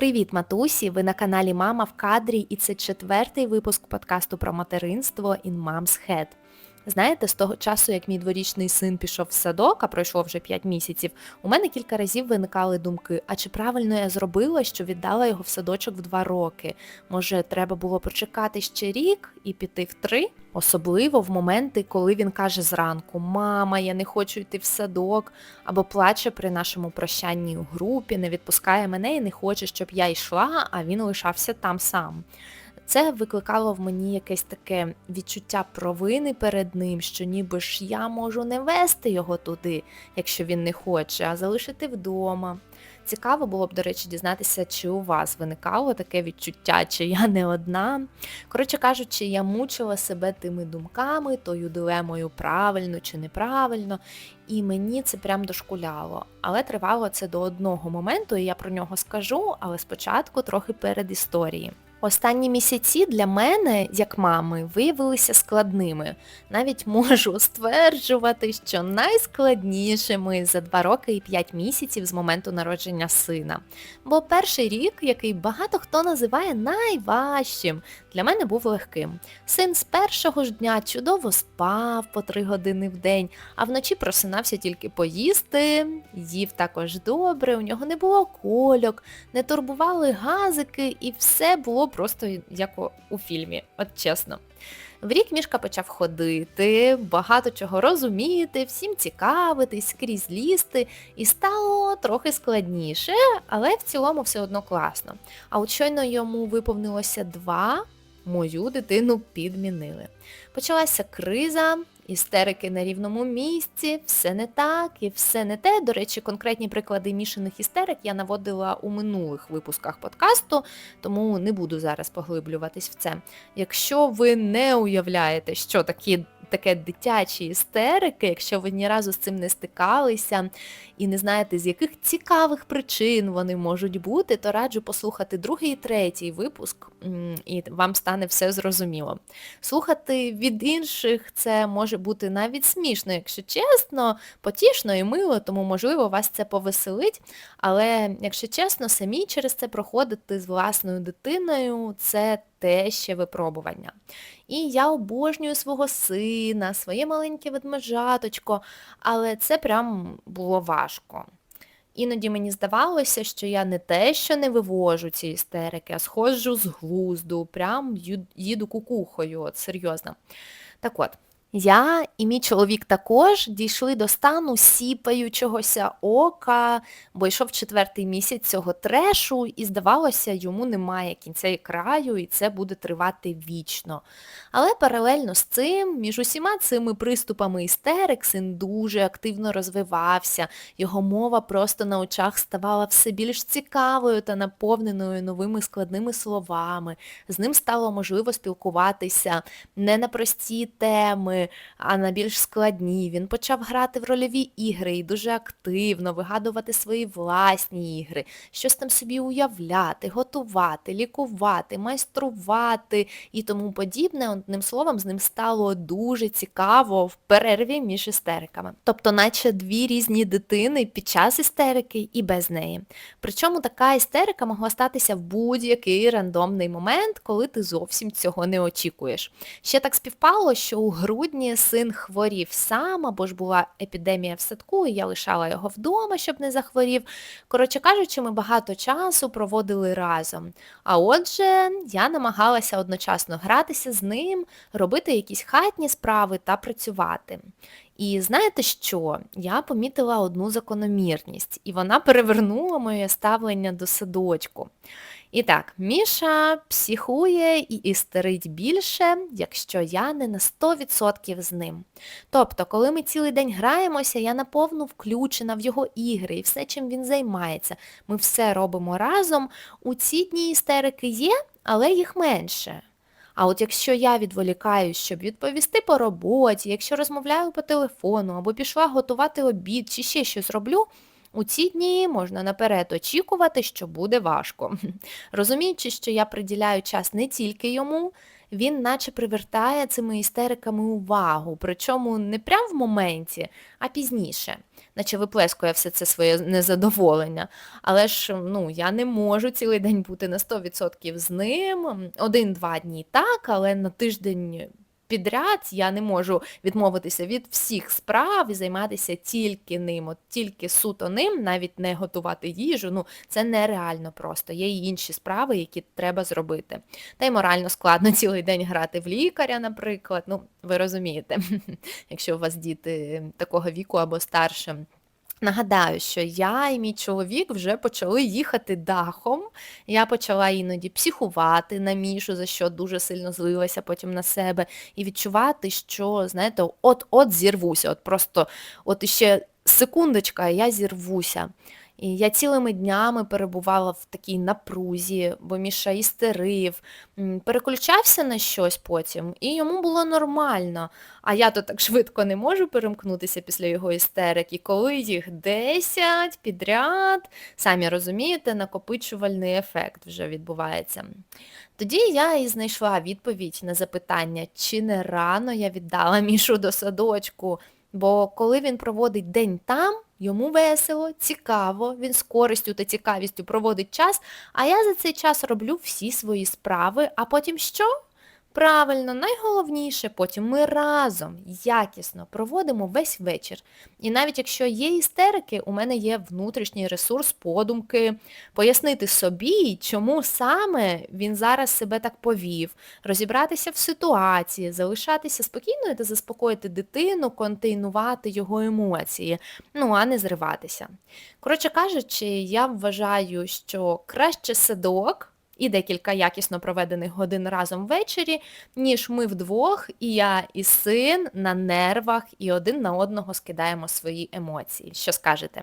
Привіт, матусі! Ви на каналі Мама в кадрі і це четвертий випуск подкасту про материнство In Mom's Head. Знаєте, з того часу, як мій дворічний син пішов в садок, а пройшло вже 5 місяців, у мене кілька разів виникали думки, а чи правильно я зробила, що віддала його в садочок в 2 роки? Може, треба було почекати ще рік і піти в 3? Особливо в моменти, коли він каже зранку Мама, я не хочу йти в садок, або плаче при нашому прощанні у групі, не відпускає мене і не хоче, щоб я йшла, а він лишався там сам. Це викликало в мені якесь таке відчуття провини перед ним, що ніби ж я можу не вести його туди, якщо він не хоче, а залишити вдома. Цікаво було б, до речі, дізнатися, чи у вас виникало таке відчуття, чи я не одна. Коротше кажучи, я мучила себе тими думками, тою дилемою правильно чи неправильно, і мені це прям дошкуляло. Але тривало це до одного моменту, і я про нього скажу, але спочатку трохи перед історії. Останні місяці для мене, як мами, виявилися складними. Навіть можу стверджувати, що найскладнішими за 2 роки і 5 місяців з моменту народження сина. Бо перший рік, який багато хто називає найважчим, для мене був легким. Син з першого ж дня чудово спав по 3 години в день, а вночі просинався тільки поїсти, їв також добре, у нього не було кольок, не турбували газики і все було просто як у фільмі, от чесно. В рік мішка почав ходити, багато чого розуміти, всім цікавитись, скрізь лізти, і стало трохи складніше, але в цілому все одно класно. А от щойно йому виповнилося два, мою дитину підмінили. Почалася криза, істерики на рівному місці, все не так і все не те. До речі, конкретні приклади мішаних істерик я наводила у минулих випусках подкасту, тому не буду зараз поглиблюватись в це. Якщо ви не уявляєте, що такі таке дитячі істерики, якщо ви ні разу з цим не стикалися і не знаєте, з яких цікавих причин вони можуть бути, то раджу послухати другий і третій випуск, і вам стане все зрозуміло. Слухати від інших це може бути навіть смішно, якщо чесно, потішно і мило, тому, можливо, вас це повеселить. Але, якщо чесно, самі через це проходити з власною дитиною це те ще випробування. І я обожнюю свого сина, своє маленьке ведмежаточко, але це прям було важко. Іноді мені здавалося, що я не те, що не вивожу ці істерики, а сходжу з глузду, прям їду кукухою, от серйозно. Так от. Я і мій чоловік також дійшли до стану сіпаючогося ока, бо йшов четвертий місяць цього трешу, і здавалося, йому немає кінця і краю, і це буде тривати вічно. Але паралельно з цим, між усіма цими приступами істерик, син дуже активно розвивався, його мова просто на очах ставала все більш цікавою та наповненою новими складними словами. З ним стало можливо спілкуватися не на прості теми а на більш складні. Він почав грати в рольові ігри і дуже активно вигадувати свої власні ігри, щось там собі уявляти, готувати, лікувати, майструвати і тому подібне. Одним словом, з ним стало дуже цікаво в перерві між істериками. Тобто, наче дві різні дитини під час істерики і без неї. Причому така істерика могла статися в будь-який рандомний момент, коли ти зовсім цього не очікуєш. Ще так співпало, що у грудні грудні син хворів сам, або ж була епідемія в садку, і я лишала його вдома, щоб не захворів. Коротше кажучи, ми багато часу проводили разом. А отже, я намагалася одночасно гратися з ним, робити якісь хатні справи та працювати. І знаєте що? Я помітила одну закономірність, і вона перевернула моє ставлення до садочку. І так, Міша психує і істерить більше, якщо я не на 100% з ним. Тобто, коли ми цілий день граємося, я наповну включена в його ігри і все, чим він займається. Ми все робимо разом. У ці дні істерики є, але їх менше. А от якщо я відволікаюсь, щоб відповісти по роботі, якщо розмовляю по телефону або пішла готувати обід чи ще щось роблю, у ці дні можна наперед очікувати, що буде важко. Розуміючи, що я приділяю час не тільки йому, він наче привертає цими істериками увагу, причому не прямо в моменті, а пізніше, наче виплескує все це своє незадоволення. Але ж ну, я не можу цілий день бути на 100% з ним. Один-два дні так, але на тиждень підряд я не можу відмовитися від всіх справ і займатися тільки ним, от тільки суто ним, навіть не готувати їжу. Ну, це нереально просто. Є й інші справи, які треба зробити. Та й морально складно цілий день грати в лікаря, наприклад. Ну, ви розумієте, якщо у вас діти такого віку або старше. Нагадаю, що я і мій чоловік вже почали їхати дахом. Я почала іноді психувати на Мішу, за що дуже сильно злилася потім на себе, і відчувати, що, знаєте, от-от зірвуся. От просто от іще секундочка, і я зірвуся. І я цілими днями перебувала в такій напрузі, бо Міша істерив, переключався на щось потім, і йому було нормально. А я то так швидко не можу перемкнутися після його істерик. І коли їх 10 підряд, самі розумієте, накопичувальний ефект вже відбувається. Тоді я і знайшла відповідь на запитання, чи не рано я віддала Мішу до садочку. Бо коли він проводить день там, йому весело, цікаво, він з користю та цікавістю проводить час, а я за цей час роблю всі свої справи, а потім що? Правильно, найголовніше, потім ми разом якісно проводимо весь вечір. І навіть якщо є істерики, у мене є внутрішній ресурс подумки, пояснити собі, чому саме він зараз себе так повів, розібратися в ситуації, залишатися спокійною та заспокоїти дитину, контейнувати його емоції, ну а не зриватися. Коротше кажучи, я вважаю, що краще садок і декілька якісно проведених годин разом ввечері, ніж ми вдвох, і я, і син на нервах, і один на одного скидаємо свої емоції. Що скажете?